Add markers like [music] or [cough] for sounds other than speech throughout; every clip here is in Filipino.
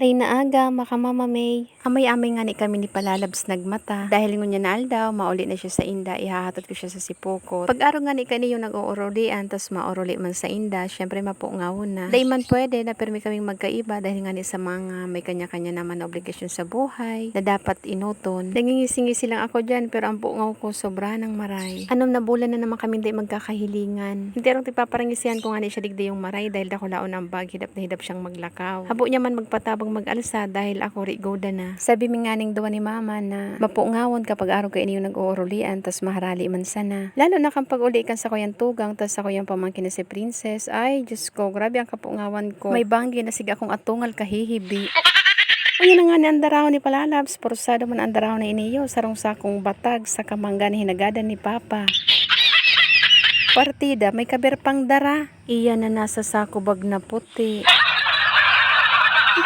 Aray na aga, makamama May. Amay-amay nga ni kami ni Palalabs nagmata. Dahil ngunya na aldaw, mauli na siya sa inda, ihahatot ko siya sa sipukot. Pag-araw nga ni kani yung nag-uurolian, tas mauruli man sa inda, syempre mapungaw na. Day man pwede na pero may kaming magkaiba dahil nga ni sa mga may kanya-kanya naman na obligasyon sa buhay na dapat inuton. Nangingisi-ngisi lang ako dyan pero ang pungaw ko sobra ng maray. Anom na bulan na naman kami day magkakahilingan. Hindi rin tipaparangisihan ko nga ni siya digdi yung maray dahil dako laon ang bag, hidap na hidap siyang maglakaw. Habo niya man magpatabang mag-alsa dahil ako rigoda na. Sabi mi nga ning duwa ni mama na mapungawon kapag araw kayo yung nag-uurulian tas maharali man sana. Lalo na kang pag-uli kan sa kuyang tugang tas sa kuyang pamangkin na si princess. Ay, Diyos ko, grabe ang kapungawan ko. May banggi na siga akong atungal kahihibi. [laughs] Yun na nga ni andaraw ni Palalabs, porsado man andaraw na iniyo, sarong sakong batag sa kamangga ni hinagadan ni Papa. [laughs] Partida, may kaberpang dara. Iya na nasa sako bag na puti.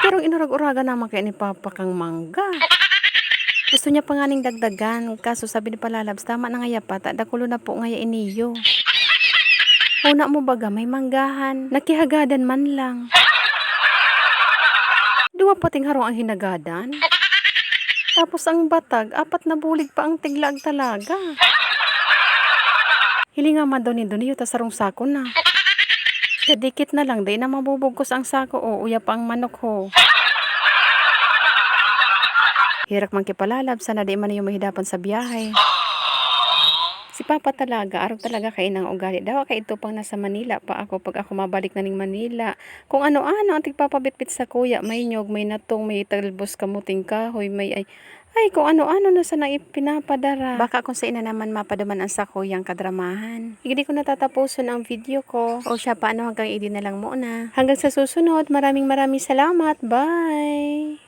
Pero inurag-uraga naman kay ni Papa kang mangga. Gusto niya pa nga ning dagdagan, kaso sabi ni Palalabs, tama na nga yapata, dakulo na po nga ya iniyo. Una mo baga, may manggahan, nakihagadan man lang. Dua pating harong ang hinagadan. Tapos ang batag, apat na bulig pa ang tiglag talaga. Hilinga man daw ni Doniyo, tas sarong sako na. Kadikit na lang, day na mabubugkos ang sako o uya pa ang manok ho. Hirak man kipalalab, sana di man yung mahidapan sa biyahe. Si Papa talaga, araw talaga kay nang ugali. Daw kay ito pang nasa Manila pa ako pag ako mabalik na ning Manila. Kung ano-ano ang tigpapabitbit sa kuya, may nyog, may natong, may talbos kamuting kahoy, may ay, ay kung ano-ano na sa nang ipinapadara. Baka kung sa ina naman mapadaman ang sa kuyang kadramahan. Hindi ko natatapuson ang video ko. O siya, paano hanggang idi na lang muna. Hanggang sa susunod, maraming maraming salamat. Bye!